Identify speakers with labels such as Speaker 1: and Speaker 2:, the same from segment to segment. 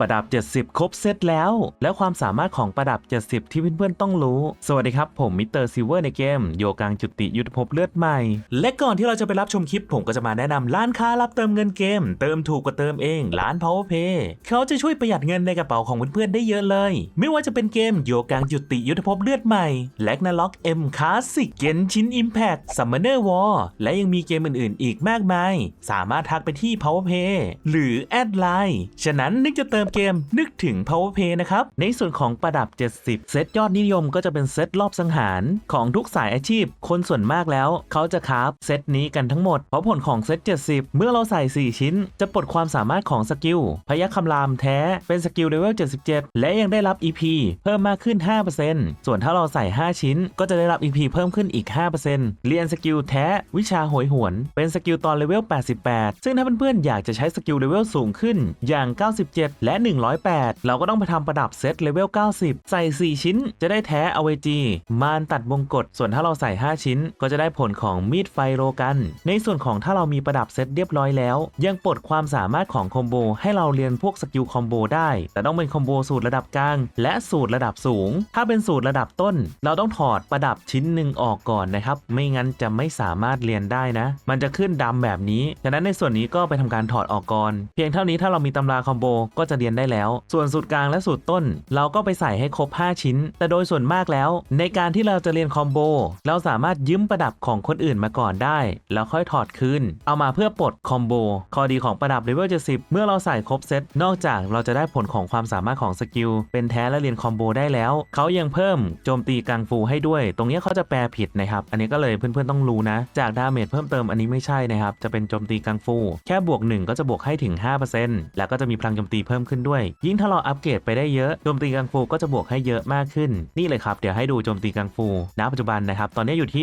Speaker 1: ประดับ 70 ครบเซตแล้ว แล้วความสามารถของประดับ 70 ที่เพื่อนๆต้องรู้ สวัสดีครับ ผมมิสเตอร์ซิลเวอร์ในเกม โยกังจุติยุทธภพเลือดใหม่ และก่อนที่เราจะไปรับชมคลิป ผมก็จะมาแนะนำร้านค้ารับเติมเงินเกม เติมถูกกว่าเติมเองร้าน PowerPay เขาจะช่วยประหยัดเงินในกระเป๋าของเพื่อนๆได้เยอะเลย ไม่ว่าจะเป็นเกมโยกังจุติยุทธภพเลือดใหม่แลกนาล็อกเอ็มคลาสสิกเกนชินอิมแพคซัมเมอร์วอลและยังมีเกมอื่นๆ อีกมากมาย สามารถทักไปที่ PowerPay หรือแอดไลน์ฉะนั้นนึกจะเติมเกมนึกถึง power play นะครับ ในส่วนของประดับ 70 เซตยอดนิยมก็จะเป็นเซตรอบสังหารของทุกสายอาชีพ คนส่วนมากแล้ว เขาจะคราฟเซตนี้กันทั้งหมด เพราะผลของเซต 70 เมื่อเราใส่ 4 ชิ้น จะปลดความสามารถของสกิลพยัคคำรามแท้เป็นสกิลเลเวล 77 และยังได้รับ EP เพิ่มมากขึ้น 5%ส่วนถ้าเราใส่ 5 ชิ้น ก็จะได้รับ EP เพิ่มขึ้นอีก 5%เรียนสกิลแท้ วิชาโหยหวน เป็นสกิลตอนเลเวล 88 ซึ่งถ้าเพื่อนๆอยากจะใช้สกิลเลเวลสูงขึ้นอย่าง 97 และ108 เราก็ต้องไปทำประดับเซตเลเวล 90 ใส่ 4 ชิ้น จะได้แท้อเวจีมานตัดวงกฎส่วนถ้าเราใส่ 5 ชิ้น ก็จะได้ผลของมีดไฟโรกัน ในส่วนของถ้าเรามีประดับเซตเรียบร้อยแล้ว ยังปลดความสามารถของคอมโบให้เราเรียนพวกสกิลคอมโบได้ แต่ต้องเป็นคอมโบสูตรระดับกลาง และสูตรระดับสูง ถ้าเป็นสูตรระดับต้น เราต้องถอดประดับชิ้นหนึ่งออกก่อนนะครับ ไม่งั้นจะไม่สามารถเรียนได้นะ มันจะขึ้นดำแบบนี้ ฉะนั้นในส่วนนี้ก็ไปทำการถอดออกก่อน เพียงเท่านี้ถ้าเรามีตำราคอมโบก็จะรียนได้แล้ว ส่วนสูตรกลางและสูตรต้น เราก็ไปใส่ให้ครบ 5 ชิ้น แต่โดยส่วนมากแล้ว ในการที่เราจะเรียนคอมโบ เราสามารถยืมประดับของคนอื่นมาก่อนได้ แล้วค่อยถอดคืน เอามาเพื่อปลดคอมโบ ข้อดีของประดับเลเวล70เมื่อเราใส่ครบเซต นอกจากเราจะได้ผลของความสามารถของสกิลเป็นแท้และเรียนคอมโบได้แล้ว เขายังเพิ่มโจมตีกังฟูให้ด้วย ตรงนี้เขาจะแปลผิดนะครับ อันนี้ก็เลยเพื่อนๆต้องรู้นะ จากดาเมจเพิ่มเติมอันนี้ไม่ใช่นะครับ จะเป็นโจมตีกังฟู แค่บวก 1 ก็จะบวกให้ถึง 5%แล้วก็จะมีพลังโจมตีเพิ่มขึ้นด้วย ยิ่งถ้าเราอัปเกรดไปได้เยอะโจมตีกังฟูก็จะบวกให้เยอะมากขึ้น นี่เลยครับเดี๋ยวให้ดูโจมตีกังฟูณปัจจุบันนะครับตอนนี้อยู่ที่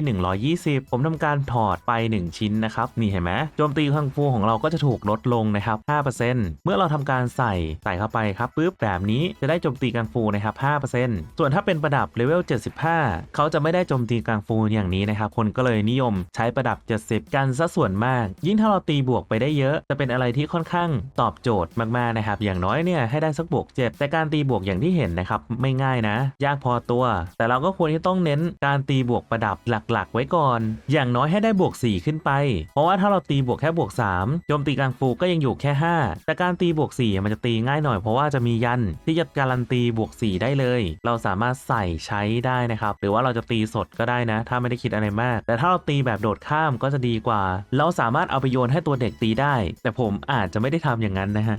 Speaker 1: 120 ผมทำการถอดไป 1 ชิ้นนะครับนี่เห็นไหมโจมตีกังฟูของเราก็จะถูกลดลงนะครับ 5%เมื่อเราทำการใส่ใส่เข้าไปครับปุ๊บแบบนี้จะได้โจมตีกังฟูนะครับ 5%ส่วนถ้าเป็นประดับเลเวล 75 เขาจะไม่ได้โจมตีกังฟูอย่างนี้นะครับคนก็เลยนิยมใช้ประดับ 70 กันซะส่วนมาก ยิ่งถ้าเราตีบวกไปได้เยอะ จะเป็นอะไรที่ค่อนข้างตอบโจทย์มากๆนะครับอย่างน้อยเนี่ยให้ได้สักบวก7แต่การตีบวกอย่างที่เห็นนะครับไม่ง่ายนะ ยากพอตัว แต่เราก็ควรที่ต้องเน้นการตีบวกประดับหลักๆ ไว้ก่อน อย่างน้อยให้ได้บวก 4 ขึ้นไป เพราะว่าถ้าเราตีบวกแค่บวก 3 โจมตีกังฟูก็ยังอยู่แค่ 5 แต่การตีบวก 4 มันจะตีง่ายหน่อยเพราะว่าจะมียันที่จะการันตีบวก 4 ได้เลย เราสามารถใส่ใช้ได้นะครับหรือว่าเราจะตีสดก็ได้นะ ถ้าไม่ได้คิดอะไรมาก แต่ถ้าเราตีแบบโดดข้ามก็จะดีกว่า เราสามารถเอาไปโยนให้ตัวเด็กตีได้ แต่ผมอาจจะไม่ได้ทำอย่างนั้นนะฮะ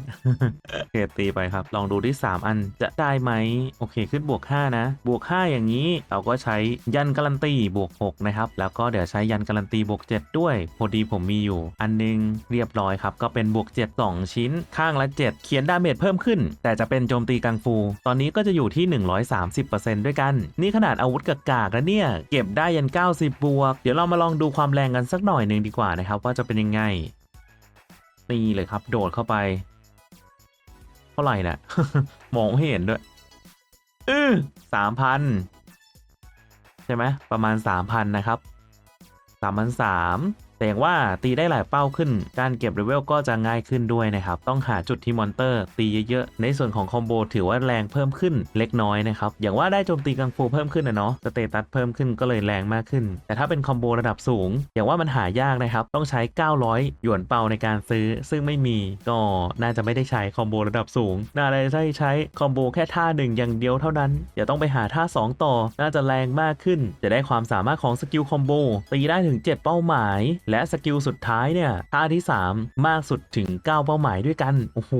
Speaker 1: โอเคตีไปครับ ลองดูที่ 3 อันจะได้ไหมโอเค ขึ้นบวก 5 นะ บวก 5 อย่างนี้เราก็ใช้ยันการันตีบวก 6 นะครับ แล้วก็เดี๋ยวใช้ยันการันตีบวก 7 ด้วย พอดีผมมีอยู่ อันนึงเรียบร้อยครับ ก็เป็นบวก 7 2 ชิ้น ข้างละ 7 เขียนดาเมจเพิ่มขึ้น แต่จะเป็นโจมตีกังฟู ตอนนี้ก็จะอยู่ที่ 130%ด้วยกัน นี่ขนาดอาวุธกากๆแล้วเนี่ย เก็บได้ยัน 90 บวก เดี๋ยวเรามาลองดูความแรงกันสักหน่อยหนึ่งดีกว่านะครับว่าจะเป็นยังไงนี่เลยครับ โดดเข้าไป เท่าไหร่น่ะ มองไม่เห็นด้วยเออสามพันใช่ไหมประมาณสามพันนะครับสามพันสาม แต่อย่างว่าตีได้หลายเป้าขึ้น การเก็บเลเวลก็จะง่ายขึ้นด้วยนะครับ ต้องหาจุดที่มอนเตอร์ ตีเยอะๆ ในส่วนของคอมโบถือว่าแรงเพิ่มขึ้นเล็กน้อยนะครับ อย่างว่าได้โจมตีกังฟูเพิ่มขึ้นนะเนาะ สเตตัสเพิ่มขึ้นก็เลยแรงมากขึ้น แต่ถ้าเป็นคอมโบระดับสูง อย่างว่ามันหายากนะครับ ต้องใช้ 900 หยวนเปาในการซื้อ ซึ่งไม่มีก็น่าจะไม่ได้ใช้คอมโบระดับสูง น่าจะใช้ใช้คอมโบแค่ท่าหนึ่งอย่างเดียวเท่านั้นอย่าต้องไปหาท่า 2 ต่อ น่าจะแรงมากขึ้น จะได้ความสามารถของสกิลคอมโบตีได้ถึง 7 เป้าหมายและสกิลสุดท้ายเนี่ยท่าที่ 3 มากสุดถึง 9 เป้าหมายด้วยกัน โอ้โห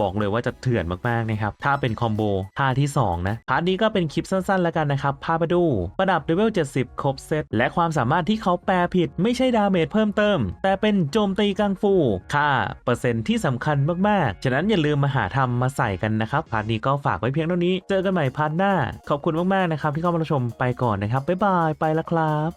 Speaker 1: บอกเลยว่าจะเถื่อนมากๆนะครับ ถ้าเป็นคอมโบท่าที่ 2 นะ พาร์ทนี้ก็เป็นคลิปสั้นๆ แล้วกันนะครับ พาไปดู ประดับเลเวล 70 ครบเซต และความสามารถที่เขาแปลผิด ไม่ใช่ดาเมจเพิ่มเติม แต่เป็นโจมตีกังฟู ค่า เปอร์เซ็นต์ที่สำคัญมากๆ ฉะนั้นอย่าลืมมาหาทำมาใส่กันนะครับ พาร์ทนี้ก็ฝากไว้เพียงเท่านี้ เจอกันใหม่พาร์ทหน้า ขอบคุณมากๆนะครับที่เข้ามาชมไปก่อนนะครับบ๊ายบายไปแล้วครับ